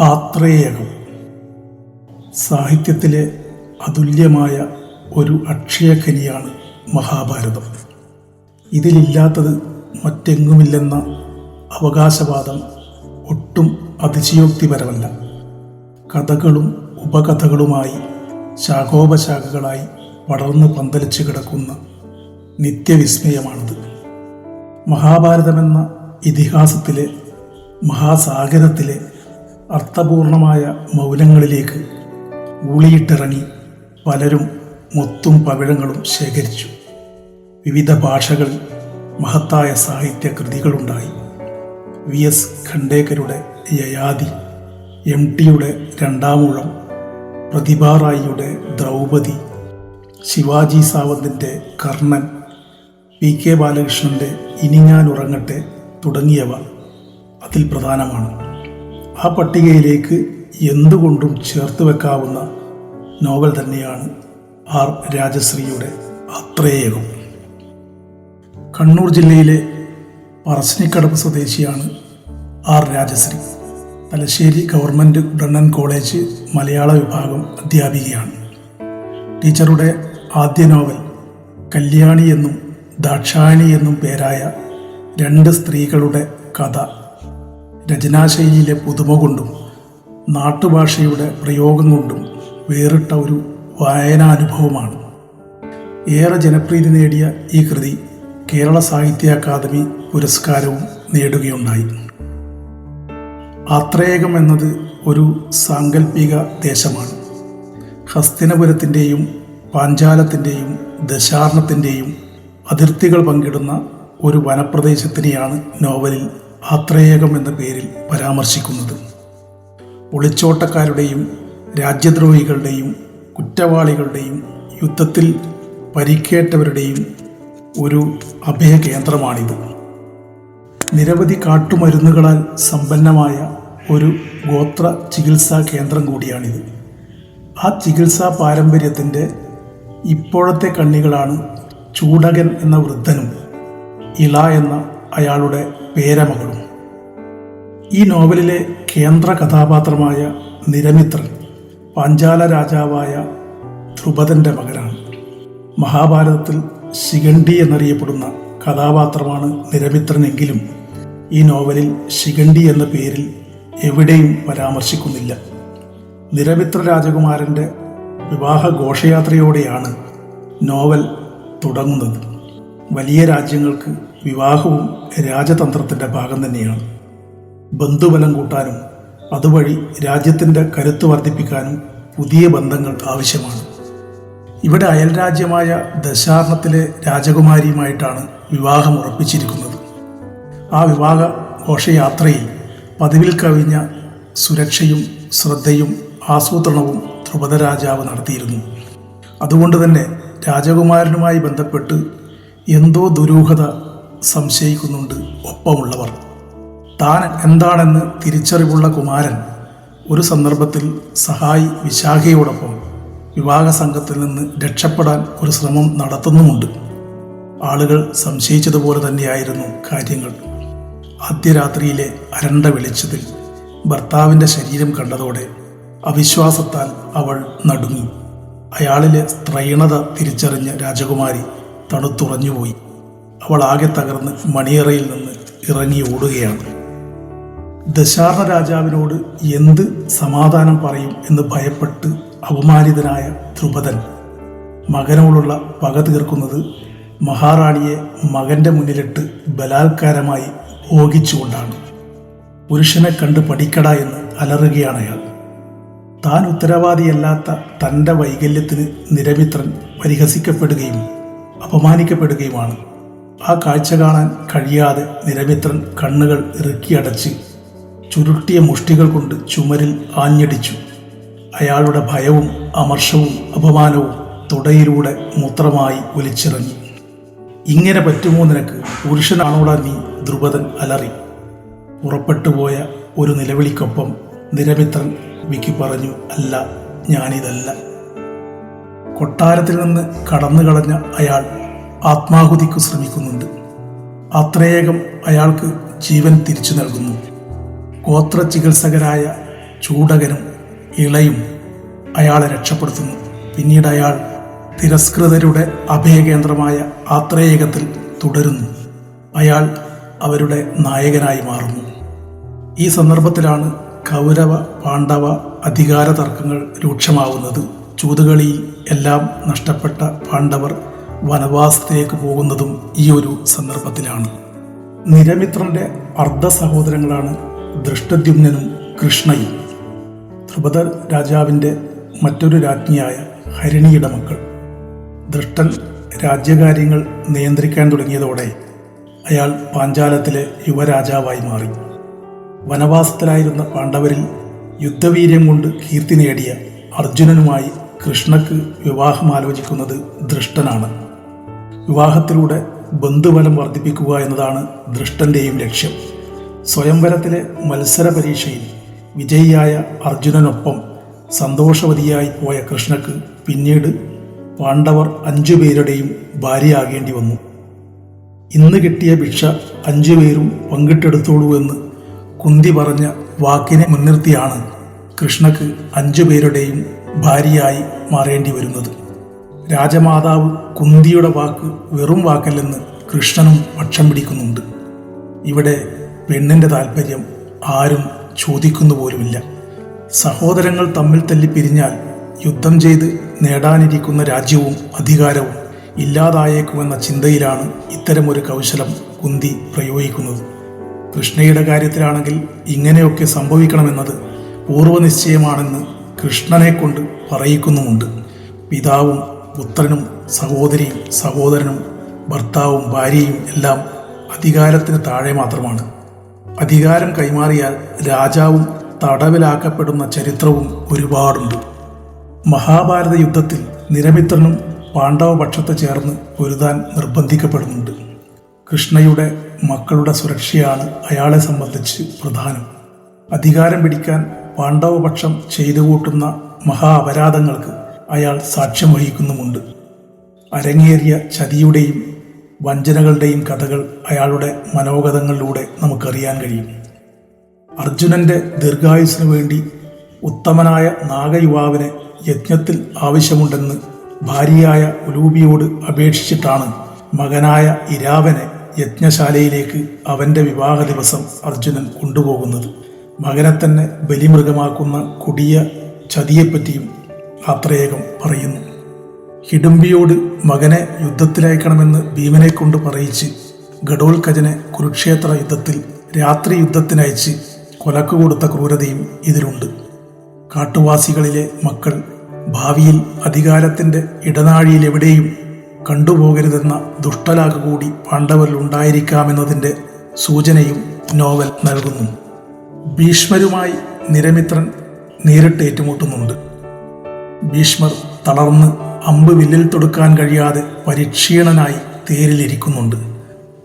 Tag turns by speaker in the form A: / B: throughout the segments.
A: ആത്രേയകം. സാഹിത്യത്തിലെ അതുല്യമായ ഒരു അക്ഷയഖനിയാണ് മഹാഭാരതം. ഇതിലില്ലാത്തത് മറ്റെങ്ങുമില്ലെന്ന അവകാശവാദം ഒട്ടും അതിശയോക്തിപരമല്ല. കഥകളും ഉപകഥകളുമായി ശാഖോപശാഖകളായി വളർന്ന് പന്തലിച്ചു കിടക്കുന്ന നിത്യവിസ്മയമാണിത്. മഹാഭാരതമെന്ന ഇതിഹാസത്തിലെ മഹാസാഗരത്തിലെ അർത്ഥപൂർണമായ മൗനങ്ങളിലേക്ക് ഊളിയിട്ടിറങ്ങി പലരും മൊത്തും പവിഴങ്ങളും ശേഖരിച്ചു. വിവിധ ഭാഷകളിൽ മഹത്തായ സാഹിത്യ കൃതികളുണ്ടായി വി എസ് ഖണ്ഡേക്കരുടെ യയാതി എം ടിയുടെ രണ്ടാമൂഴം പ്രതിഭാറായിയുടെ ദ്രൗപദി ശിവാജി സാവന്തിന്റെ കർണൻ പി കെ ബാലകൃഷ്ണന്റെ ഇനി ഞാൻ ഉറങ്ങട്ടെ തുടങ്ങിയവ അതിൽ പ്രധാനമാണ്. ആ പട്ടികയിലേക്ക് എന്തുകൊണ്ടും ചേർത്ത് വെക്കാവുന്ന നോവൽ തന്നെയാണ് ആർ രാജശ്രീയുടെ അത്രയേകം. കണ്ണൂർ ജില്ലയിലെ പറശ്ശിനിക്കടപ്പ് സ്വദേശിയാണ് R Rajashree. Thalassery government Brennen college മലയാള വിഭാഗം അധ്യാപികയാണ്. ടീച്ചറുടെ ആദ്യ നോവൽ കല്യാണി എന്നും ദാക്ഷായണി എന്നും പേരായ രണ്ട് സ്ത്രീകളുടെ കഥ രചനാശൈലിയിലെ പുതുമ കൊണ്ടും നാട്ടുഭാഷയുടെ പ്രയോഗം കൊണ്ടും വേറിട്ട ഒരു വായനാനുഭവമാണ്. ഏറെ ജനപ്രീതി നേടിയ ഈ കൃതി കേരള സാഹിത്യ അക്കാദമി പുരസ്കാരവും നേടുകയുണ്ടായി. ആത്രേയകം എന്നത് ഒരു സാങ്കല്പിക ദേശമാണ്. ഹസ്തിനപുരത്തിന്റെയും പാഞ്ചാലത്തിന്റെയും ദശാർണത്തിന്റെയും അതിർത്തികൾ പങ്കിടുന്ന ഒരു വനപ്രദേശത്തിനെയാണ് നോവലിൽ ആത്രേയകം എന്ന പേരിൽ പരാമർശിക്കുന്നത്. ഒളിച്ചോട്ടക്കാരുടെയും രാജ്യദ്രോഹികളുടെയും കുറ്റവാളികളുടെയും യുദ്ധത്തിൽ പരിക്കേറ്റവരുടെയും ഒരു അഭയകേന്ദ്രമാണിത്. നിരവധി കാട്ടുമരുന്നുകളാൽ സമ്പന്നമായ ഒരു ഗോത്ര ചികിത്സാ കേന്ദ്രം കൂടിയാണിത്. ആ ചികിത്സാ പാരമ്പര്യത്തിന്റെ ഇപ്പോഴത്തെ കണ്ണികളാണ് ചൂടകൻ എന്ന വൃദ്ധനും ഇള എന്ന അയാളുടെ പേരമകളും. ഈ നോവലിലെ കേന്ദ്ര കഥാപാത്രമായ നിരമിത്രൻ പാഞ്ചാല രാജാവായ ധ്രുപദന്റെ മകനാണ്. മഹാഭാരതത്തിൽ ശിഖണ്ഡി എന്നറിയപ്പെടുന്ന കഥാപാത്രമാണ് നിരമിത്രനെങ്കിലും ഈ നോവലിൽ ശിഖണ്ഡി എന്ന പേരിൽ എവിടെയും പരാമർശിക്കുന്നില്ല. നിരമിത്ര രാജകുമാരന്റെ വിവാഹ ഘോഷയാത്രയോടെയാണ് നോവൽ തുടങ്ങുന്നത്. വലിയ രാജ്യങ്ങൾക്ക് വിവാഹവും രാജതന്ത്രത്തിന്റെ ഭാഗം തന്നെയാണ്. ബന്ധുബലം കൂട്ടാനും അതുവഴി രാജ്യത്തിന്റെ കരുത്ത് വർദ്ധിപ്പിക്കാനും പുതിയ ബന്ധങ്ങൾ ആവശ്യമാണ്. ഇവിടെ അയൽരാജ്യമായ ദശാർണത്തിലെ രാജകുമാരിയുമായിട്ടാണ് വിവാഹം ഉറപ്പിച്ചിരിക്കുന്നത്. ആ വിവാഹ ഘോഷയാത്രയിൽ പതിവിൽ കവിഞ്ഞ സുരക്ഷയും ശ്രദ്ധയും ആസൂത്രണവും ധ്രുപദ രാജാവ് നടത്തിയിരുന്നു. അതുകൊണ്ട് തന്നെ രാജകുമാരനുമായി ബന്ധപ്പെട്ട് എന്തോ ദുരൂഹത സംശയിക്കുന്നുണ്ട് ഒപ്പമുള്ളവർ. താൻ എന്താണെന്ന് തിരിച്ചറിവുള്ള കുമാരൻ ഒരു സന്ദർഭത്തിൽ സഹായി വിശാഖയോടൊപ്പം വിവാഹ സംഘത്തിൽ നിന്ന് രക്ഷപ്പെടാൻ ഒരു ശ്രമം നടത്തുന്നുമുണ്ട്. ആളുകൾ സംശയിച്ചതുപോലെ തന്നെയായിരുന്നു കാര്യങ്ങൾ. ആദ്യ രാത്രിയിലെ അരണ്ട വെളിച്ചത്തിൽ ഭർത്താവിന്റെ ശരീരം കണ്ടതോടെ അവിശ്വാസത്താൽ അവൾ നടുങ്ങി. അയാളിലെ സ്ത്രൈണത തിരിച്ചറിഞ്ഞ രാജകുമാരി തണുത്തുറഞ്ഞുപോയി. അവൾ ആകെ തകർന്ന് മണിയറയിൽ നിന്ന് ഇറങ്ങി ഓടുകയാണ്. ദശാർണ രാജാവിനോട് എന്ത് സമാധാനം പറയും എന്ന് ഭയപ്പെട്ട് അപമാനിതനായ ധ്രുപദൻ മകനോടുള്ള പക തീർക്കുന്നത് മഹാറാണിയെ മകന്റെ മുന്നിലിട്ട് ബലാത്കാരമായി ഭോഗിച്ചുകൊണ്ടാണ്. പുരുഷനെ കണ്ട് പഠിക്കട എന്ന് അലറുകയാണ് അയാൾ. താൻ ഉത്തരവാദിയല്ലാത്ത തന്റെ വൈകല്യത്തിന് നിരമിത്രൻ പരിഹസിക്കപ്പെടുകയും അപമാനിക്കപ്പെടുകയുമാണ്. ആ കാഴ്ച കാണാൻ കഴിയാതെ നിരമിത്രൻ കണ്ണുകൾ ഇറുക്കിയടച്ച് ചുരുട്ടിയ മുഷ്ടികൾ കൊണ്ട് ചുമരിൽ ആഞ്ഞടിച്ചു. അയാളുടെ ഭയവും അമർഷവും അപമാനവും തുടയിലൂടെ മൂത്രമായി ഒലിച്ചിറങ്ങി. ഇങ്ങനെ പറ്റുമോ നിനക്ക്? പുരുഷനാണോടാ നീ? ധ്രുപദൻ അലറി. പുറപ്പെട്ടുപോയ ഒരു നിലവിളിക്കൊപ്പം നിരമിത്രൻ വിക്കി പറഞ്ഞു അല്ല ഞാനിതല്ല. കൊട്ടാരത്തിൽ നിന്ന് കടന്നു കളഞ്ഞ അയാൾ ആത്മാഹുതിക്കു ശ്രമിക്കുന്നുണ്ട്. അത്രയേകം അയാൾക്ക് ജീവൻ തിരിച്ചു നൽകുന്നു. ഗോത്ര ചികിത്സകരായ ചൂടകനും ഇളയും അയാളെ രക്ഷപ്പെടുത്തുന്നു. പിന്നീട് അയാൾ തിരസ്കൃതരുടെ അഭയകേന്ദ്രമായ ആത്രേയകത്തിൽ തുടരുന്നു. അയാൾ അവരുടെ നായകനായി മാറുന്നു. ഈ സന്ദർഭത്തിലാണ് കൗരവ പാണ്ഡവ അധികാര തർക്കങ്ങൾ രൂക്ഷമാവുന്നത്. ചൂതുകളിയിൽ എല്ലാം നഷ്ടപ്പെട്ട പാണ്ഡവർ വനവാസത്തിലേക്ക് പോകുന്നതും ഈ ഒരു സന്ദർഭത്തിലാണ്. നിരമിത്രന്റെ അർദ്ധ സഹോദരങ്ങളാണ് ദൃഷ്ടദ്യുമ്നും കൃഷ്ണയും. ധ്രുപദ രാജാവിന്റെ മറ്റൊരു രാജ്ഞിയായ ഹരിണിയുടെ മക്കൾ. ദൃഷ്ടൻ രാജ്യകാര്യങ്ങൾ നിയന്ത്രിക്കാൻ തുടങ്ങിയതോടെ അയാൾ പാഞ്ചാലത്തിലെ യുവരാജാവായി മാറി. വനവാസത്തിലായിരുന്ന പാണ്ഡവരിൽ യുദ്ധവീര്യം കൊണ്ട് കീർത്തി നേടിയ അർജുനനുമായി കൃഷ്ണക്ക് വിവാഹം ആലോചിക്കുന്നത് ദൃഷ്ടനാണ് വിവാഹത്തിലൂടെ ബന്ധുബലം വർദ്ധിപ്പിക്കുക എന്നതാണ് ദൃഷ്ടന്റെയും ലക്ഷ്യം. സ്വയംവരത്തിലെ മത്സര പരീക്ഷയിൽ വിജയിയായ അർജുനനൊപ്പം സന്തോഷവതിയായി പോയ കൃഷ്ണക്ക് പിന്നീട് പാണ്ഡവർ അഞ്ചു പേരുടെയും ഭാര്യയാകേണ്ടി വന്നു. ഇന്ന് കിട്ടിയ ഭിക്ഷ അഞ്ചു പേരും പങ്കിട്ടെടുത്തോളൂ എന്ന് കുന്തി പറഞ്ഞ വാക്കിനെ മുൻനിർത്തിയാണ് കൃഷ്ണക്ക് അഞ്ചു പേരുടെയും ഭാര്യയായി മാറേണ്ടി വരുന്നത്. രാജമാതാവ് കുന്തിയുടെ വാക്ക് വെറും വാക്കല്ലെന്ന് കൃഷ്ണനും പക്ഷം പിടിക്കുന്നുണ്ട്. ഇവിടെ പെണ്ണിന്റെ താല്പര്യം ആരും ചോദിക്കുന്നു പോലുമില്ല. സഹോദരങ്ങൾ തമ്മിൽ തല്ലി പിരിഞ്ഞാൽ യുദ്ധം ചെയ്ത് നേടാനിരിക്കുന്ന രാജ്യവും അധികാരവും ഇല്ലാതായേക്കുമെന്ന ചിന്തയിലാണ് ഇത്തരമൊരു കൗശലം കുന്തി പ്രയോഗിക്കുന്നത്. കൃഷ്ണയുടെ കാര്യത്തിലാണെങ്കിൽ ഇങ്ങനെയൊക്കെ സംഭവിക്കണമെന്നത് പൂർവനിശ്ചയമാണെന്ന് കൃഷ്ണനെ കൊണ്ട് പറയിക്കുന്നുമുണ്ട്. പിതാവും പുത്രനും സഹോദരിയും സഹോദരനും ഭർത്താവും ഭാര്യയും എല്ലാം അധികാരത്തിന് താഴെ മാത്രമാണ്. അധികാരം കൈമാറിയാൽ രാജാവും തടവിലാക്കപ്പെടുന്ന ചരിത്രവും ഒരുപാടുണ്ട്. മഹാഭാരത യുദ്ധത്തിൽ നിരമിത്രനും പാണ്ഡവ പക്ഷത്ത് ചേർന്ന് പൊരുതാൻ നിർബന്ധിക്കപ്പെടുന്നുണ്ട്. കൃഷ്ണയുടെ മക്കളുടെ സുരക്ഷയാണ് അയാളെ സംബന്ധിച്ച് പ്രധാനം. അധികാരം പിടിക്കാൻ പാണ്ഡവപക്ഷം ചെയ്തു കൂട്ടുന്ന മഹാ അപരാധങ്ങൾക്ക് അയാൾ സാക്ഷ്യം വഹിക്കുന്നുമുണ്ട്. അരങ്ങേറിയ ചതിയുടെയും വഞ്ചനകളുടെയും കഥകൾ അയാളുടെ മനോഗതങ്ങളിലൂടെ നമുക്കറിയാൻ കഴിയും. അർജുനന്റെ ദീർഘായുസിനു വേണ്ടി ഉത്തമനായ നാഗയുവാവിനെ യജ്ഞത്തിൽ ആവശ്യമുണ്ടെന്ന് ഭാര്യയായ ഉലൂബിയോട് അപേക്ഷിച്ചിട്ടാണ് മകനായ ഇരാവനെ യജ്ഞശാലയിലേക്ക് അവന്റെ വിവാഹ ദിവസം അർജുനൻ കൊണ്ടുപോകുന്നത്. മകനെ തന്നെ ബലിമൃഗമാക്കുന്ന കൊടിയ ചതിയെപ്പറ്റിയും ആത്രേയകം പറയുന്നു. ഹിഡംബിയോട് മകനെ യുദ്ധത്തിലയക്കണമെന്ന് ഭീമനെ കൊണ്ട് പറയിച്ച് ഘടോൽക്കജനെ കുരുക്ഷേത്ര യുദ്ധത്തിൽ രാത്രി യുദ്ധത്തിനയച്ച് കൊലക്കു കൊടുത്ത ക്രൂരതയും ഇതിലുണ്ട്. കാട്ടുവാസികളിലെ മക്കൾ ഭാവിയിൽ അധികാരത്തിന്റെ ഇടനാഴിയിലെവിടെയും കണ്ടുപോകരുതെന്ന ദുഷ്ടലാക്ക് കൂടി പാണ്ഡവരിൽ ഉണ്ടായിരിക്കാമെന്നതിന്റെ സൂചനയും നോവൽ നൽകുന്നു. ഭീഷ്മരുമായി നിരമിത്രൻ നേരിട്ട് ഏറ്റുമുട്ടുന്നുണ്ട് ഭീഷ്മർ തളർന്ന് അമ്പ് വില്ലിൽ തൊടുക്കാൻ കഴിയാതെ പരിക്ഷീണനായി തേരിലിരിക്കുന്നുണ്ട്.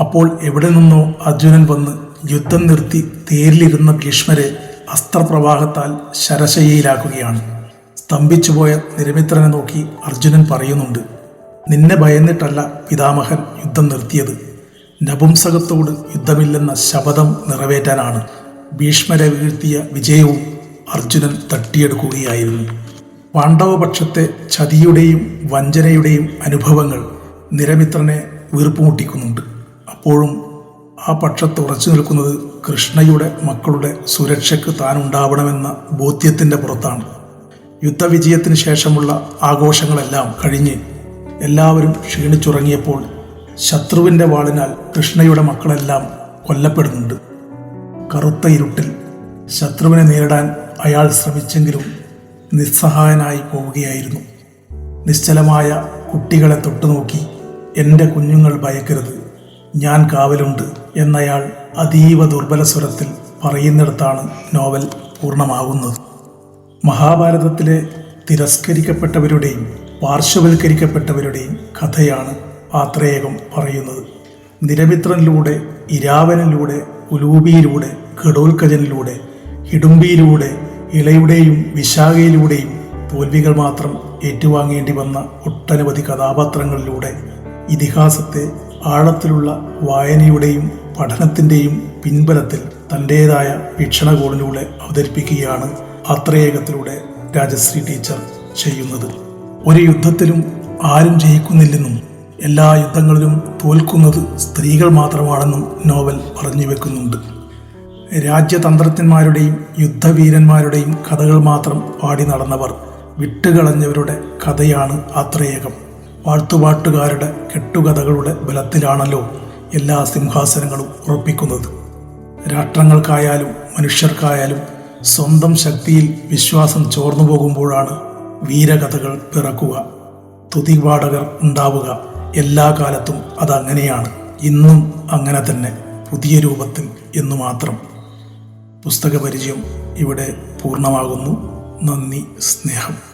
A: അപ്പോൾ എവിടെ നിന്നോ അർജുനൻ വന്ന് യുദ്ധം നിർത്തി തേരിലിരുന്ന ഭീഷ്മരെ അസ്ത്രപ്രവാഹത്താൽ ശരശയ്യയിലാക്കുകയാണ്. സ്തംഭിച്ചുപോയ നിരമിത്രനെ നോക്കി അർജുനൻ പറയുന്നുണ്ട് നിന്നെ ഭയന്നിട്ടല്ല പിതാമഹൻ യുദ്ധം നിർത്തിയത്. നപുംസകത്തോട് യുദ്ധമില്ലെന്ന ശപഥം നിറവേറ്റാനാണ്. ഭീഷ്മരെ വീഴ്ത്തിയ വിജയവും അർജുനൻ തട്ടിയെടുക്കുകയായിരുന്നു. പാണ്ഡവപക്ഷത്തെ ചതിയുടെയും വഞ്ചനയുടെയും അനുഭവങ്ങൾ നിരമിത്രനെ വീർപ്പുമുട്ടിക്കുന്നുണ്ട്. അപ്പോഴും ആ പക്ഷത്ത് ഉറച്ചു നിൽക്കുന്നത് കൃഷ്ണയുടെ മക്കളുടെ സുരക്ഷയ്ക്ക് താനുണ്ടാവണമെന്ന ബോധ്യത്തിന്റെ പുറത്താണ്. യുദ്ധവിജയത്തിന് ശേഷമുള്ള ആഘോഷങ്ങളെല്ലാം കഴിഞ്ഞ് എല്ലാവരും ക്ഷീണിച്ചുറങ്ങിയപ്പോൾ ശത്രുവിന്റെ വാളിനാൽ കൃഷ്ണയുടെ മക്കളെല്ലാം കൊല്ലപ്പെടുന്നുണ്ട്. കറുത്ത ഇരുട്ടിൽ ശത്രുവിനെ നേരിടാൻ അയാൾ ശ്രമിച്ചെങ്കിലും നിസ്സഹായനായി പോവുകയായിരുന്നു. നിശ്ചലമായ കുട്ടികളെ തൊട്ടുനോക്കി എന്റെ കുഞ്ഞുങ്ങൾ ഭയക്കരുത്. ഞാൻ കാവലുണ്ട് എന്നയാൾ അതീവ ദുർബല സ്വരത്തിൽ പറയുന്നിടത്താണ് നോവൽ പൂർണമാകുന്നത് മഹാഭാരതത്തിലെ തിരസ്കരിക്കപ്പെട്ടവരുടെയും പാർശ്വവൽക്കരിക്കപ്പെട്ടവരുടെയും കഥയാണ് ആത്രേയകം പറയുന്നത്. നിരമിത്രനിലൂടെ ഇരാവനിലൂടെ ഉലൂബിയിലൂടെ ഘടോൽക്കജനിലൂടെ ഹിഡുംബിയിലൂടെ ഇളയുടെയും വിശാഖയിലൂടെയും തോൽവികൾ മാത്രം ഏറ്റുവാങ്ങേണ്ടി വന്ന ഒട്ടനവധി കഥാപാത്രങ്ങളിലൂടെ ഇതിഹാസത്തെ ആഴത്തിലുള്ള വായനയുടെയും പഠനത്തിന്റെയും പിൻബലത്തിൽ തന്റേതായ വീക്ഷണകോണിലൂടെ അവതരിപ്പിക്കുകയാണ് ആത്രേയകത്തിലൂടെ രാജശ്രീ ടീച്ചർ ചെയ്യുന്നത്. ഒരു യുദ്ധത്തിലും ആരും ജയിക്കുന്നില്ലെന്നും എല്ലാ യുദ്ധങ്ങളിലും തോൽക്കുന്നത് സ്ത്രീകൾ മാത്രമാണെന്നും നോവൽ പറഞ്ഞു വെക്കുന്നുണ്ട്. രാജ്യതന്ത്രജ്ഞന്മാരുടെയും യുദ്ധവീരന്മാരുടെയും കഥകൾ മാത്രം പാടി നടന്നവർ വിട്ടുകളഞ്ഞവരുടെ കഥയാണ് ആത്രേയകം. വാഴ്ത്തുപാട്ടുകാരുടെ കെട്ടുകഥകളുടെ ബലത്തിലാണല്ലോ എല്ലാ സിംഹാസനങ്ങളും ഉറപ്പിക്കുന്നത്. രാഷ്ട്രങ്ങൾക്കായാലും മനുഷ്യർക്കായാലും സ്വന്തം ശക്തിയിൽ വിശ്വാസം ചോർന്നു പോകുമ്പോഴാണ് വീരകഥകൾ പിറക്കുക. തുതിപാടകർ ഉണ്ടാവുക എല്ലാ കാലത്തും അതങ്ങനെയാണ്. ഇന്നും അങ്ങനെ തന്നെ പുതിയ രൂപത്തിൽ എന്നു മാത്രം. പുസ്തക പരിചയം ഇവിടെ പൂർണമാകുന്നു. നന്ദി സ്നേഹം.